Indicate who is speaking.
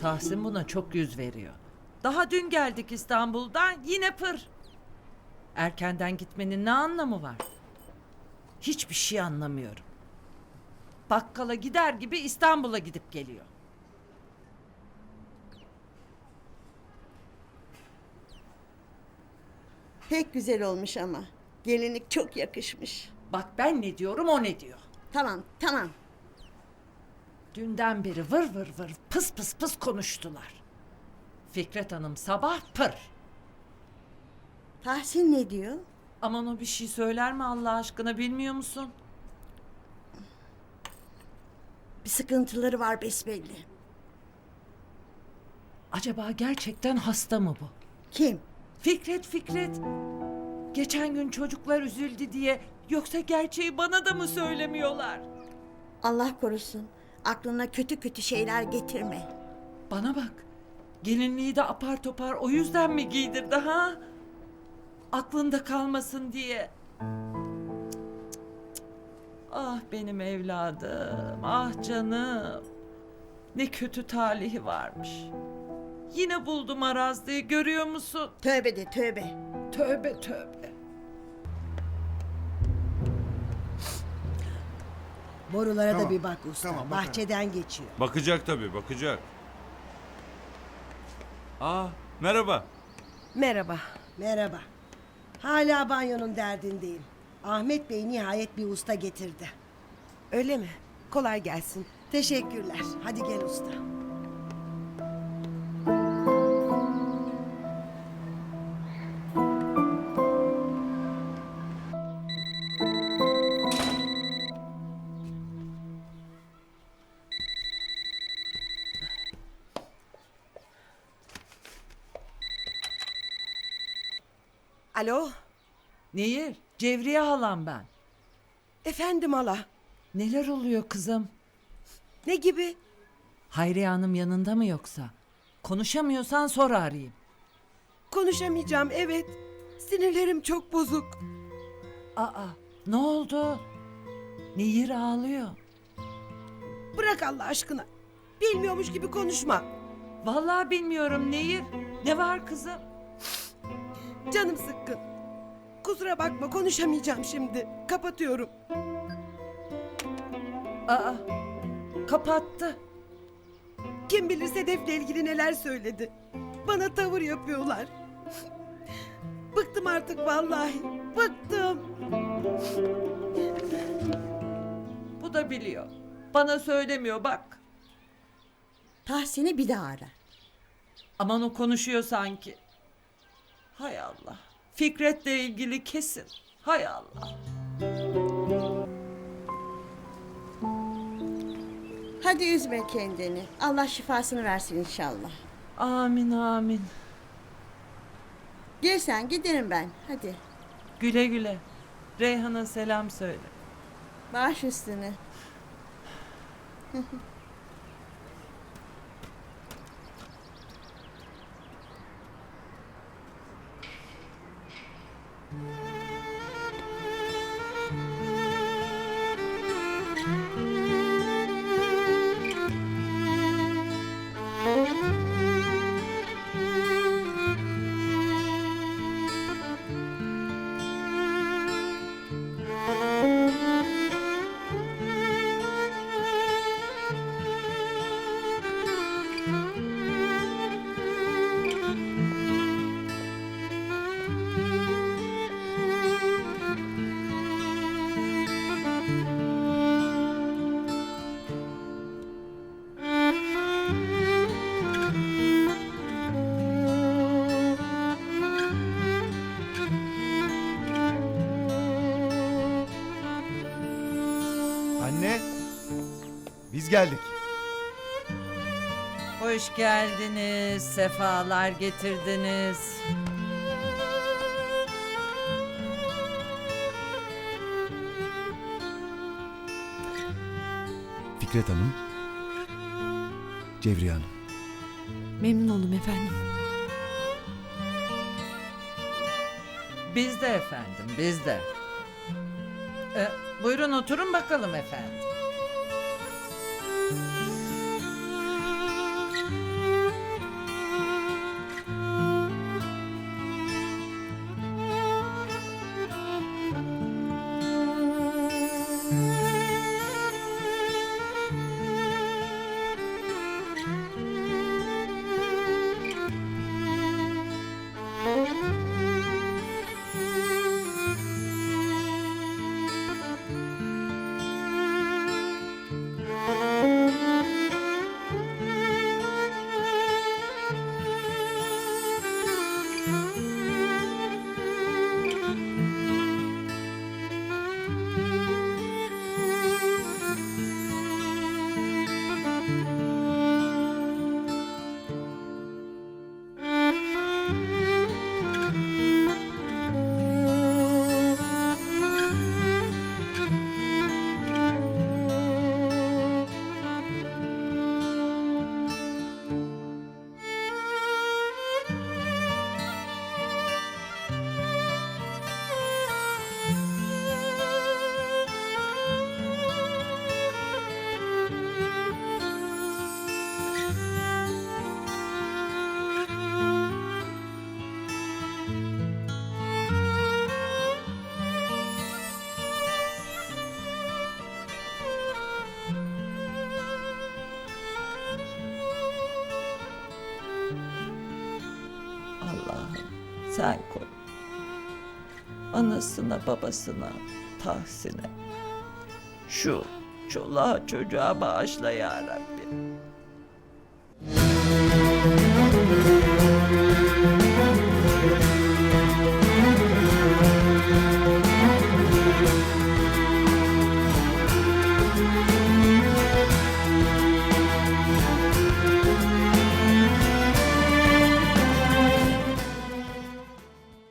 Speaker 1: Tahsin buna çok yüz veriyor. Daha dün geldik İstanbul'dan yine pır. Erkenden gitmenin ne anlamı var? Hiçbir şey anlamıyorum. Bakkala gider gibi İstanbul'a gidip geliyor.
Speaker 2: Pek güzel olmuş ama. Gelinlik çok yakışmış.
Speaker 1: Bak ben ne diyorum o ne diyor.
Speaker 2: Tamam, tamam.
Speaker 1: Dünden beri vır vır vır pıs pıs pıs konuştular. Fikret Hanım sabah pır.
Speaker 2: Tahsin ne diyor?
Speaker 1: Aman o bir şey söyler mi Allah aşkına bilmiyor musun?
Speaker 2: Bir sıkıntıları var besbelli.
Speaker 1: Acaba gerçekten hasta mı bu?
Speaker 2: Kim?
Speaker 1: Fikret Fikret. Geçen gün çocuklar üzüldü diye yoksa gerçeği bana da mı söylemiyorlar?
Speaker 2: Allah korusun. Aklına kötü kötü şeyler getirme.
Speaker 1: Bana bak. Gelinliği de apar topar o yüzden mi giydirdi ha? Aklında kalmasın diye. Ah benim evladım, ah canım. Ne kötü talihi varmış. Yine buldum arazlayı görüyor musun?
Speaker 2: Tövbe de tövbe.
Speaker 1: Tövbe tövbe.
Speaker 3: Borulara
Speaker 4: Tamam,
Speaker 3: da bir bak usta.
Speaker 4: tamam, bakarım.
Speaker 3: Bahçeden geçiyor.
Speaker 5: Bakacak tabii bakacak. Aa merhaba.
Speaker 6: Merhaba.
Speaker 3: Merhaba. Hala banyonun derdindeyim. Ahmet Bey nihayet bir usta getirdi.
Speaker 6: Öyle mi? Kolay gelsin.
Speaker 3: Teşekkürler. Hadi gel usta.
Speaker 6: Alo.
Speaker 1: Nehir, Cevriye halam ben.
Speaker 6: Efendim hala.
Speaker 1: Neler oluyor kızım?
Speaker 6: Ne gibi?
Speaker 1: Hayriye Hanım yanında mı yoksa? Konuşamıyorsan sonra arayayım.
Speaker 6: Konuşamayacağım evet. Sinirlerim çok bozuk.
Speaker 1: Aa, ne oldu? Nehir ağlıyor.
Speaker 6: Bırak Allah aşkına. Bilmiyormuş gibi konuşma.
Speaker 1: Vallahi bilmiyorum Nehir. Ne var kızım?
Speaker 6: Canım sıkkın. Kusura bakma konuşamayacağım şimdi. Kapatıyorum.
Speaker 1: Aa, kapattı.
Speaker 6: Kim bilir Sedef'le ilgili neler söyledi. Bana tavır yapıyorlar. Bıktım artık vallahi. Bıktım.
Speaker 1: Bu da biliyor. Bana söylemiyor bak.
Speaker 2: Tahsin'i bir daha ara.
Speaker 1: Aman o konuşuyor sanki. Hay Allah. Fikret'le ilgili kesin. Hay Allah.
Speaker 2: Hadi üzme kendini. Allah şifasını versin inşallah.
Speaker 1: Amin amin.
Speaker 2: Gel sen giderim ben. Hadi.
Speaker 1: Güle güle. Reyhan'a selam söyle.
Speaker 2: Baş üstüne.
Speaker 4: Anne, biz geldik.
Speaker 1: Hoş geldiniz. Sefalar getirdiniz.
Speaker 4: Fikret Hanım, Cevriye Hanım.
Speaker 7: Memnun oldum efendim.
Speaker 1: Biz de efendim, biz de.
Speaker 8: Ee, buyurun oturun bakalım efendim.
Speaker 1: Sen koy. Anasına babasına, Tahsin'e. Şu çoluğa çocuğa bağışla ya Rabbi.